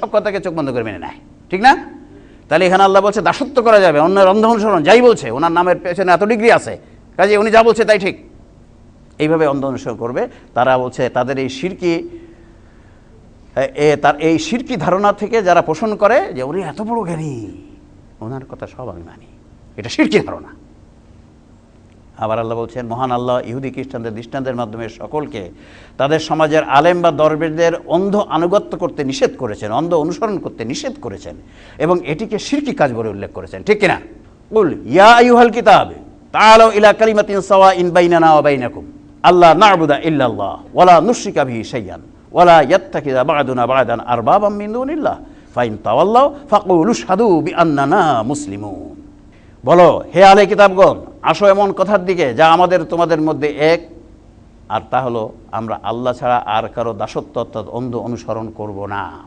সব কথাকে চোখ বন্ধ করে মেনে নেয়। ঠিক না? তাহলে এখানে আল্লাহ বলছে, দাসত্ব করা যাবে, অন্যের অন্ধ অনুসরণ যাই বলছে, ওনার নামের পেছনে এত ডিগ্রি আছে। কাজে উনি যা বলছে তাই ঠিক। এইভাবে অন্ধ অনুসরণ করবে। তারা বলছে, তাদের এই শিরকি তার এই শিরকি ধারণা থেকে যারা পোষণ করে যে উনি এত বড় জ্ঞানী, ওনার কথা সব আমি মানি। এটা শিরকি ধারণা। আবার আল্লাহ বলছেন, মহান আল্লাহ ইহুদি খ্রিস্টানদের দৃষ্টান্তের মাধ্যমে সকলকে তাদের সমাজের আলেম বা দরবেরদের অন্ধ আনুগত্য করতে নিষেধ করেছেন, অন্ধ অনুসরণ করতে নিষেধ করেছেন এবং এটিকে শিরকি কাজ বলে উল্লেখ করেছেন। ঠিক কিনা? উল ইয়া আইয়ুহাল কিতাব, তাআলাউ ইলা কালিমাতিন সাওয়াইন বাইনানা ওয়া বাইনাকুম আল্লাহ না'বুদা ইল্লাল্লাহ ওয়ালা নুশরিকা বিহি শাইয়ান ওয়ালা ইয়াত্তাখিযা বা'দুনা বা'দান আরবাবাম মিন দুনিল্লাহ, ফাইন তাওয়াল্লাউ ফাকুলু মুসলিমুন। বলো, হে আলে কিতাবগণ, আসো এমন কথার দিকে যা আমাদের তোমাদের মধ্যে এক, আর তা হলো, আমরা আল্লাহ ছাড়া আর কারও দাসত্ব অর্থাৎ অন্ধ অনুসরণ করব না।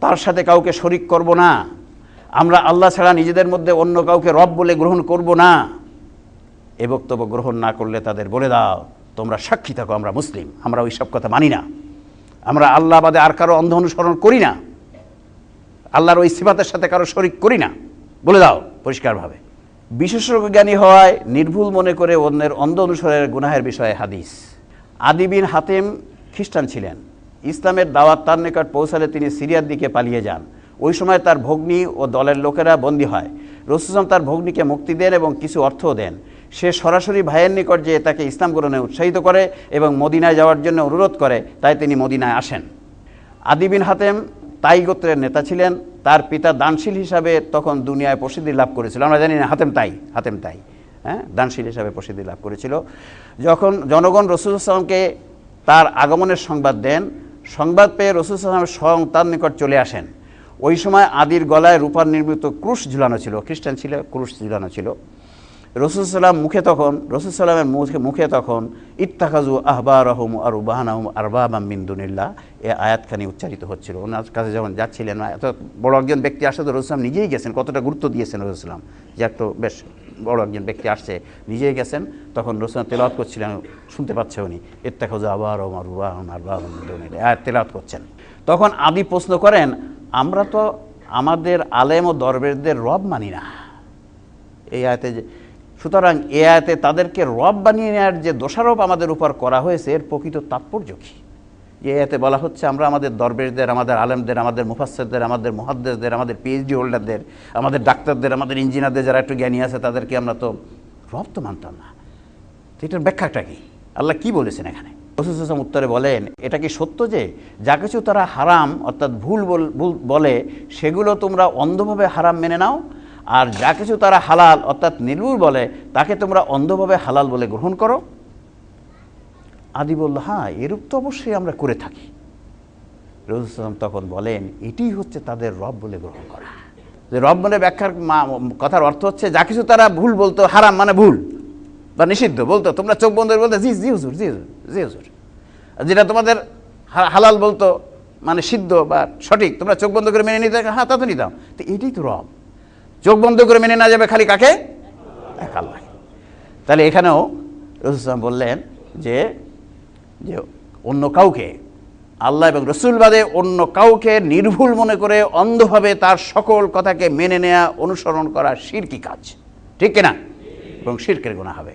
তার সাথে কাউকে শরিক করব না। আমরা আল্লাহ ছাড়া নিজেদের মধ্যে অন্য কাউকে রব বলে গ্রহণ করব না। এ বক্তব্য গ্রহণ না করলে তাদের বলে দাও, তোমরা সাক্ষী থাকো, আমরা মুসলিম, আমরা ওই সব কথা মানি না। আমরা আল্লাহ বাদে আর কারও অন্ধ অনুসরণ করি না। আল্লাহর ওই সিফাতের সাথে কারও শরিক করি না। বলে দাও। পরিষ্কারভাবে। বিশেষজ্ঞ জ্ঞানী হওয়ায় নির্ভুল মনে করে অন্যের অন্ধ অনুসরণের গুনাহের বিষয়ে হাদিস। আদিবিন হাতেম খ্রিস্টান ছিলেন। ইসলামের দাওয়াত তার নিকট পৌঁছালে তিনি সিরিয়ার দিকে পালিয়ে যান। ওই সময় তার ভগ্নী ও দলের লোকেরা বন্দী হয়। রসুলাম তার ভগ্নীকে মুক্তি দেন এবং কিছু অর্থও দেন। সে সরাসরি ভাইয়ের নিকট যে তাকে ইসলাম গ্রহণে উৎসাহিত করে এবং মদিনায় যাওয়ার জন্য অনুরোধ করে, তাই তিনি মদিনায় আসেন। আদিবিন হাতেম তাই গোত্রের নেতা ছিলেন। তার পিতা দানশীল হিসাবে তখন দুনিয়ায় প্রসিদ্ধি লাভ করেছিল। আমরা জানি না, হাতেম তাই হাতেম তাই হ্যাঁ? দানশীল হিসাবে প্রসিদ্ধি লাভ করেছিল। যখন জনগণ রসুল আসলামকে তার আগমনের সংবাদ দেন, সংবাদ পেয়ে রসুল আসলাম স্বয়ং তার নিকট চলে আসেন। ওই সময় আদির গলায় রূপার নির্মিত ক্রুশ ঝুলানো ছিল। খ্রিস্টান ছিল, ক্রুশ ঝুলানো ছিল। রসুল সাল্লাম মুখে তখন, রসুল সাল্লামের মুখে মুখে তখন ইত্তাখাজু আহবা রহম আর উবাহানাহম আরবাব মিন্দুনিল্লাহ এ আয়াতখানি উচ্চারিত হচ্ছিল। ওনার কাছে যখন যাচ্ছিলেন, এত বড় একজন ব্যক্তি আসে তো রসুলাম নিজেই গেছেন, কতটা গুরুত্ব দিয়েছেন রসুলাম যে একটু বেশ বড় একজন ব্যক্তি আসছে, নিজেই গেছেন। তখন রসুলাম তেলাওয়াত করছিলেন, শুনতে পাচ্ছে উনি ইত্তাখাজু আবার রহম রুবাহম আরবাব মিন্দুনিল্লাহ আয়াত তেলাওয়াত করছেন। তখন আদি প্রশ্ন করেন, আমরা তো আমাদের আলেম ও দরবেরদের রব মানি না। এই আয়াতে যে সুতরাং এ আয়াতে তাদেরকে রব বানিয়ে নেওয়ার যে দোষারোপ আমাদের উপর করা হয়েছে, এর প্রকৃত তাৎপর্য কী? যে এতে বলা হচ্ছে, আমরা আমাদের দরবেশদের, আমাদের আলেমদের, আমাদের মুফাসসিরদের, আমাদের মুহাদ্দিসদের, আমাদের পিএইচডি হোল্ডারদের, আমাদের ডাক্তারদের, আমাদের ইঞ্জিনিয়ারদের যারা একটু জ্ঞানী আছে, তাদেরকে আমরা তো রব তো মানতাম না। তো এটার ব্যাখ্যাটা কি? আল্লাহ কি বলেছেন এখানে? রসুল উত্তরে বলেন, এটা কি সত্য যে যা কিছু তারা হারাম, অর্থাৎ ভুল বলে, সেগুলো তোমরা অন্ধভাবে হারাম মেনে নাও? আর যা কিছু তারা হালাল, অর্থাৎ নির্ভুল বলে, তাকে তোমরা অন্ধভাবে হালাল বলে গ্রহণ করো। আদি বলল হ্যাঁ এরূপ তো অবশ্যই আমরা করে থাকি। রসুলাম তখন বলেন, এটি হচ্ছে তাদের রব বলে গ্রহণ করা। যে রব বলে ব্যাখ্যার কথার অর্থ হচ্ছে, যা কিছু তারা ভুল বলতো, হারাম মানে ভুল বা নিষিদ্ধ বলতো। তোমরা চোখ বন্ধ বলতে, জি জি হুজুর জি হুজুর জি হুজুর। যেটা তোমাদের হালাল বলতো মানে সিদ্ধ বা সঠিক, তোমরা চোখ বন্ধ করে মেনে নিতে হ্যাঁ তা তো নিতাম তো এটাই তো রব। চোখ বন্ধ করে মেনে না যাবে খালি কাকে? এক আল্লাহ তাহলে এখানেও রসুলাম বললেন যে যে অন্য কাউকে, আল্লাহ এবং রসুল বাদে অন্য কাউকে নির্ভুল মনে করে অন্ধভাবে তার সকল কথাকে মেনে নেওয়া অনুসরণ করা শিরকি কাজ। ঠিক কিনা? এবং শিরকের গুণা হবে।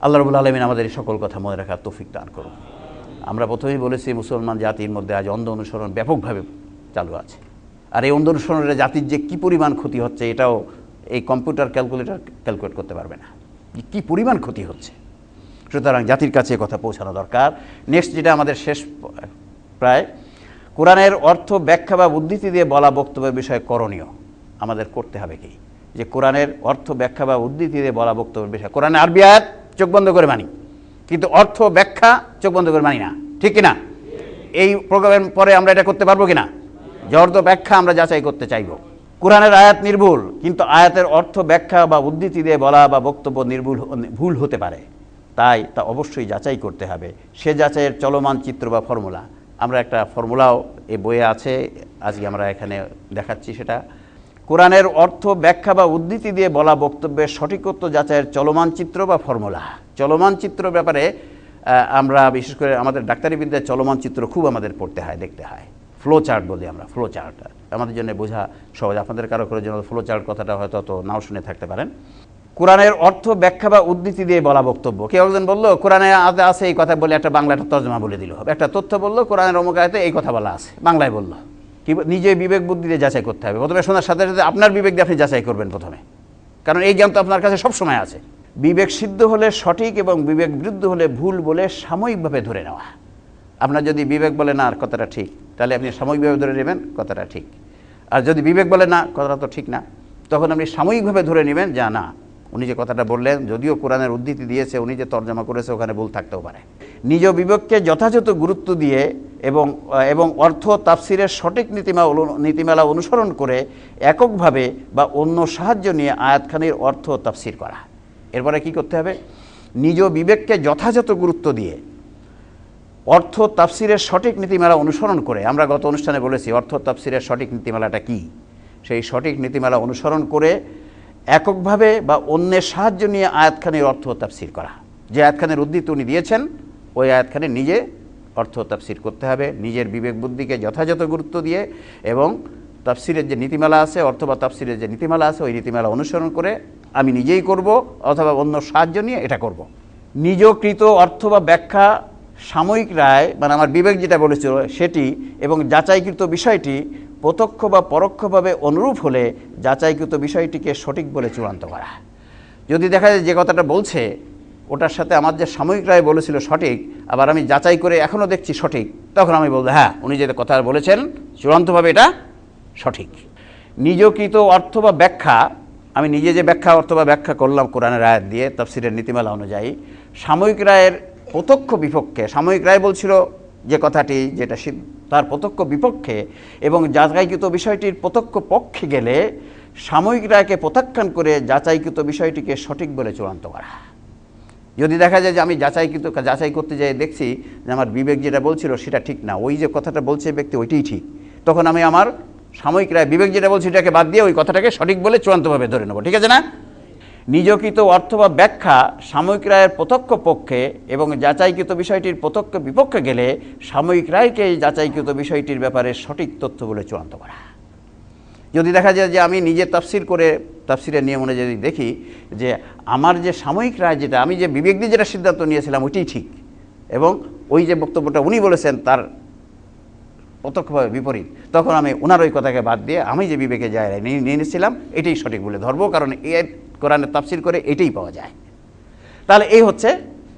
আল্লাহ রবুল আলমিন আমাদের এই সকল কথা মনে রাখার তৌফিক দান করুন। আমরা প্রথমেই বলেছি, মুসলমান জাতির মধ্যে আজ অন্ধ অনুসরণ ব্যাপকভাবে চালু আছে। আর এই অন্ধ অনুসরণের জাতির যে কী পরিমাণ ক্ষতি হচ্ছে, এটাও এই কম্পিউটার ক্যালকুলেটর ক্যালকুলেট করতে পারবে না। কী পরিমাণ ক্ষতি হচ্ছে। সুতরাং জাতির কাছে কথা পৌঁছানো দরকার। নেক্সট যেটা আমাদের শেষ প্রায়, কোরআনের অর্থ ব্যাখ্যা বা উদ্ধৃতি দিয়ে বলা বক্তব্যের বিষয়ে করণীয়। আমাদের করতে হবে কি? যে কোরআনের অর্থ ব্যাখ্যা বা উদ্ধৃতি দিয়ে বলা বক্তব্যের বিষয়। কোরআনে আরবি আয়াত, চোখ বন্ধ করে মানি। কিন্তু অর্থ ব্যাখ্যা, চোখ বন্ধ করে মানি না। ঠিক কিনা এই প্রোগ্রামের পরে আমরা এটা করতে পারব কিনা জর্দ ব্যাখ্যা আমরা যাচাই করতে চাইব। কোরআনের আয়াত নির্ভুল, কিন্তু আয়াতের অর্থ ব্যাখ্যা বা উদ্ধৃতি দিয়ে বলা বা বক্তব্য নির্ভুল ভুল হতে পারে। তাই তা অবশ্যই যাচাই করতে হবে। সে যাচাইয়ের চলমান চিত্র বা ফর্মুলা। আমরা একটা ফর্মুলাও এ বইয়ে আছে, আজকে আমরা এখানে দেখাচ্ছি সেটা। কোরআনের অর্থ ব্যাখ্যা বা উদ্ধৃতি দিয়ে বলা বক্তব্যের সঠিকত্ব যাচাইয়ের চলমান চিত্র বা ফর্মুলা। চলমান চিত্র ব্যাপারে আমরা বিশেষ করে আমাদের ডাক্তারি বিদ্যায় চলমান চিত্র খুব আমাদের পড়তে হয়, দেখতে হয়। ফ্লো চার্ট বলি আমরা ফ্লো চার্ট আমাদের জন্য বোঝা সহজ। আপনাদের কারও কারোর জন্য ফ্লো চার্ট কথাটা হয়তো অত নাও শুনে থাকতে পারেন। কোরআনের অর্থ ব্যাখ্যা বা উদ্ধৃতি দিয়ে বলা বক্তব্য। কেউ একজন বলল, কোরআনে আছে এই কথা বলে একটা বাংলা একটা তর্জমা বলে দিল হবে। একটা তথ্য বলল, কোরআনের অমুক আয়তে এই কথা বলা আছে। বাংলায় বলল। কি নিজে বিবেক বুদ্ধি দিয়ে যাচাই করতে হবে। প্রথমে শোনার সাথে সাথে আপনার বিবেক দিয়ে আপনি যাচাই করবেন প্রথমে। কারণ এই জ্ঞান তো আপনার কাছে সব সময় আছে। বিবেক সিদ্ধ হলে সঠিক এবং বিবেক বিরুদ্ধ হলে ভুল বলে সাময়িকভাবে ধরে নেওয়া। আপনার যদি বিবেক বলে না, আর কথাটা ঠিক, তাহলে আপনি সাময়িকভাবে ধরে নেবেন, কথাটা ঠিক। আর যদি বিবেক বলে না, কথাটা তো ঠিক না। তখন আপনি সাময়িকভাবে ধরে নেবেন, যা না, উনি যে কথাটা বললেন, যদিও কোরআনের উদ্ধৃতি দিয়েছে, উনি যে তর্জমা করেছে, ওখানে ভুল থাকতেও পারে। নিজ বিবেককে যথাযথ গুরুত্ব দিয়ে এবং এবং অর্থ তাফসিরের সঠিক নীতিমা নীতিমালা অনুসরণ করে এককভাবে বা অন্য সাহায্য নিয়ে আয়াতখানির অর্থ তাফসির করা। এরপরে কি করতে হবে? নিজ বিবেককে যথাযথ গুরুত্ব দিয়ে অর্থ তাফসিরের সঠিক নীতিমালা অনুসরণ করে, আমরা গত অনুষ্ঠানে বলেছি অর্থ তাফসিরের সঠিক নীতিমালাটা কি? সেই সঠিক নীতিমালা অনুসরণ করে এককভাবে বা অন্যের সাহায্য নিয়ে আয়াতখানির অর্থ তাফসির করা। যে আয়াতখানের উদ্ধৃতি উনি দিয়েছেন, ওই আয়াতখানে নিজে অর্থ তাফসির করতে হবে, নিজের বিবেক বুদ্ধিকে যথাযথ গুরুত্ব দিয়ে এবং তাফসিরের যে নীতিমালা আছে অথবা তাফসিরের যে নীতিমালা আছে, ওই নীতিমালা অনুসরণ করে আমি নিজেই করব অথবা অন্য সাহায্য নিয়ে এটা করব। নিজকৃত অর্থ বা ব্যাখ্যা সাময়িক রায় মানে আমার বিবেক যেটা বলেছিল সেটি এবং যাচাইকৃত বিষয়টি প্রত্যক্ষ বা পরোক্ষভাবে অনুরূপ হলে যাচাইকৃত বিষয়টিকে সঠিক বলে চূড়ান্ত করা। যদি দেখা যায় যে কথাটা বলছে, ওটার সাথে আমার যে সাময়িক রায় বলেছিল সঠিক, আবার আমি যাচাই করে এখনও দেখছি সঠিক, তখন আমি বলব হ্যাঁ উনি যে কথা বলেছেন, চূড়ান্তভাবে এটা সঠিক। নিজকৃত অর্থ বা ব্যাখ্যা, আমি নিজে যে ব্যাখ্যা, অর্থ বা ব্যাখ্যা করলাম কোরআনের রায় দিয়ে, তফসিরের নীতিমালা অনুযায়ী, সাময়িক রায়ের প্রত্যক্ষ বিপক্ষে, সাময়িক রায় বলছিল যে কথাটি, যেটা তার প্রত্যক্ষ বিপক্ষে এবং যাচাইকৃত বিষয়টির প্রত্যক্ষ পক্ষে গেলে সাময়িক রায়কে প্রত্যাখ্যান করে যাচাইকৃত বিষয়টিকে সঠিক বলে চূড়ান্ত করা। যদি দেখা যায় যে আমি যাচাইকৃত, যাচাই করতে যাই দেখছি যে আমার বিবেক যেটা বলছিল সেটা ঠিক না, ওই যে কথাটা বলছে ব্যক্তি ওইটাই ঠিক, তখন আমি আমার সাময়িক রায়, বিবেক যেটা বলছে এটাকে বাদ দিয়ে ওই কথাটাকে সঠিক বলে চূড়ান্তভাবে ধরে নেব, ঠিক আছে না? নিজকৃত অর্থ বা ব্যাখ্যা সাময়িক রায়ের প্রত্যক্ষ পক্ষে এবং যাচাইকৃত বিষয়টির প্রত্যক্ষ বিপক্ষে গেলে সাময়িক রায়কে যাচাইকৃত বিষয়টির ব্যাপারে সঠিক তথ্য বলে চূড়ান্ত করা। যদি দেখা যায় যে আমি নিজে তাফসির করে, তাফসিরের নিয়ম অনুযায়ী যদি দেখি যে আমার যে সাময়িক রায় যেটা, আমি যে বিবেক দিয়ে যেটা সিদ্ধান্ত নিয়েছিলাম ওইটাই ঠিক এবং ওই যে বক্তব্যটা উনি বলেছেন তার প্রত্যক্ষভাবে বিপরীত, তখন আমি ওনার ওই কথাকে বাদ দিয়ে আমি যে বিবেকে যায় নিয়ে নিয়েছিলাম, এটাই সঠিক বলে ধরবো, কারণ এর কোরআনের তাফসির করে এটাই পাওয়া যায়। তাহলে এই হচ্ছে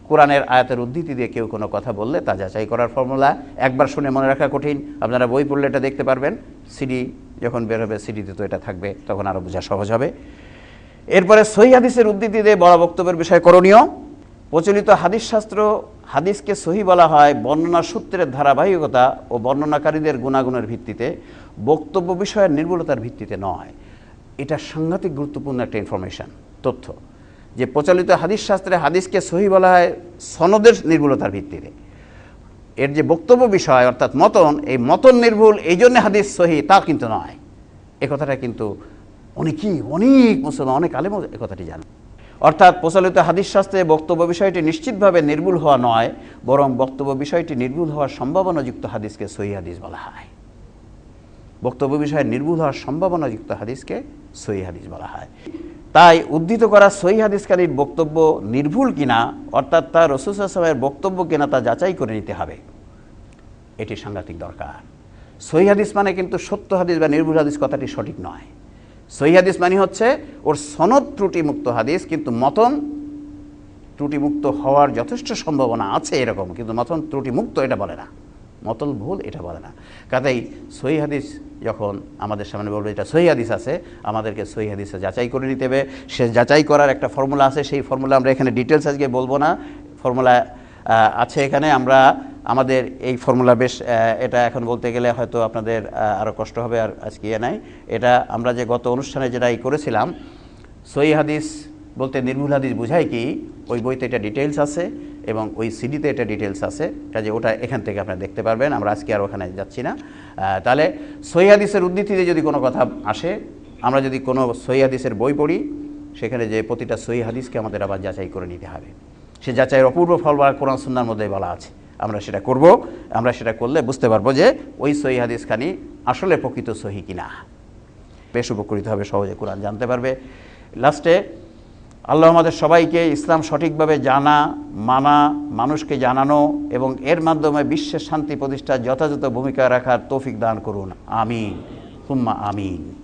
কোরআনের আয়াতের উদ্ধৃতি দিয়ে কেউ কোনো কথা বললে তা যাচাই করার ফর্মুলা। একবার শুনে মনে রাখা কঠিন। আপনারা বই পড়লে এটা দেখতে পারবেন। সিডি যখন বের হবে, সিডিতে তো এটা থাকবে, তখন আরও বোঝা সহজ হবে। এরপরে সহি হাদিসের উদ্ধৃতি দিয়ে বড় বক্তব্যের বিষয় করণীয়। প্রচলিত হাদিস শাস্ত্র, হাদিসকে সহি বলা হয় বর্ণনা সূত্রের ধারাবাহিকতা ও বর্ণনাকারীদের গুণাগুণের ভিত্তিতে। বক্তব্য বিষয়ের নির্ভুলতার ভিত্তিতে নয়। এটা সাংঘাতিক গুরুত্বপূর্ণ একটা ইনফরমেশন তথ্য। যে প্রচলিত হাদিস শাস্ত্রে হাদিসকে সহি বলা হয় সনদের নির্ভুলতার ভিত্তিতে। এর যে বক্তব্য বিষয়, অর্থাৎ মতন, এই মতন নির্ভুল, এই জন্য হাদিস সহি, তা কিন্তু নয়। এ কথাটা কিন্তু অনেকেই, অনেক মুসলমান, অনেক আলেম এ কথাটি জানেন। অর্থাৎ প্রচলিত হাদিস শাস্ত্রে বক্তব্য বিষয়টি নিশ্চিতভাবে নির্ভুল হওয়া নয়, বরং বক্তব্য বিষয়টি নির্ভুল হওয়ার সম্ভাবনাযুক্ত হাদিসকে সহি হাদিস বলা হয়। বক্তব্য বিষয়ে নির্ভুল হওয়ার সম্ভাবনাযুক্ত হাদিসকে সহি হাদিস বলা হয়। তাই উদ্ধৃত করা সহি হাদিসকারীর বক্তব্য নির্ভুল কিনা, অর্থাৎ তার রসুসের বক্তব্য কিনা তা যাচাই করে নিতে হবে। এটি সাংঘাতিক দরকার। সহি হাদিস মানে কিন্তু সত্য হাদিস বা নির্ভুল হাদিস কথাটি সঠিক নয়। সহি হাদিস মানে হচ্ছে ওর সনদ ত্রুটিমুক্ত হাদিস, কিন্তু মতন ত্রুটিমুক্ত হওয়ার যথেষ্ট সম্ভাবনা আছে এরকম, কিন্তু মতন ত্রুটিমুক্ত এটা বলে না। মতন ভুল, এটা বলে না। কাজেই সহি হাদিস যখন আমাদের সামনে বলবে, এটা সহি হাদিস আছে, আমাদেরকে সহি হাদিসে যাচাই করে নিতে হবে। সে যাচাই করার একটা ফর্মুলা আছে, সেই ফর্মুলা আমরা এখানে ডিটেলস আজকে বলব না। ফর্মুলা আছে এখানে, আমরা আমাদের এই ফর্মুলা বেশ এটা এখন বলতে গেলে হয়তো আপনাদের আরও কষ্ট হবে, আর আজকে ইয়ে নাই। এটা আমরা যে গত অনুষ্ঠানে যেটা করেছিলাম, সহি হাদিস বলতে নির্ভুল হাদিস বোঝায় কি, ওই বইতে এটা ডিটেলস আছে। এবং ওই সিডিতে এটা ডিটেলস আছে কাজে ওটা এখান থেকে আপনারা দেখতে পারবেন, আমরা আজকে আর ওখানে যাচ্ছি না। তাহলে সহি হাদিসের উদ্ধৃতিতে যদি কোনো কথা আসে, আমরা যদি কোনো সহি হাদিসের বই পড়ি, সেখানে যে প্রতিটা সহি হাদিসকে আমাদের আবার যাচাই করে নিতে হবে। সে যাচাইয়ের অপূর্ব ফল বা কোরআন সুন্নার মধ্যে বলা আছে। আমরা সেটা করব, আমরা সেটা করলে বুঝতে পারব যে ওই সহি হাদিসখানি আসলে প্রকৃত সহি কিনা। বেশ উপকৃত হবে, সহজে কোরআন জানতে পারবে। লাস্টে আল্লাহ আমাদের সবাইকে ইসলাম সঠিকভাবে জানা, মানা, মানুষকে জানানো এবং এর মাধ্যমে বিশ্বের শান্তি প্রতিষ্ঠার যথাযথ ভূমিকা রাখার তৌফিক দান করুন। আমিন। হুম্মা আমিন।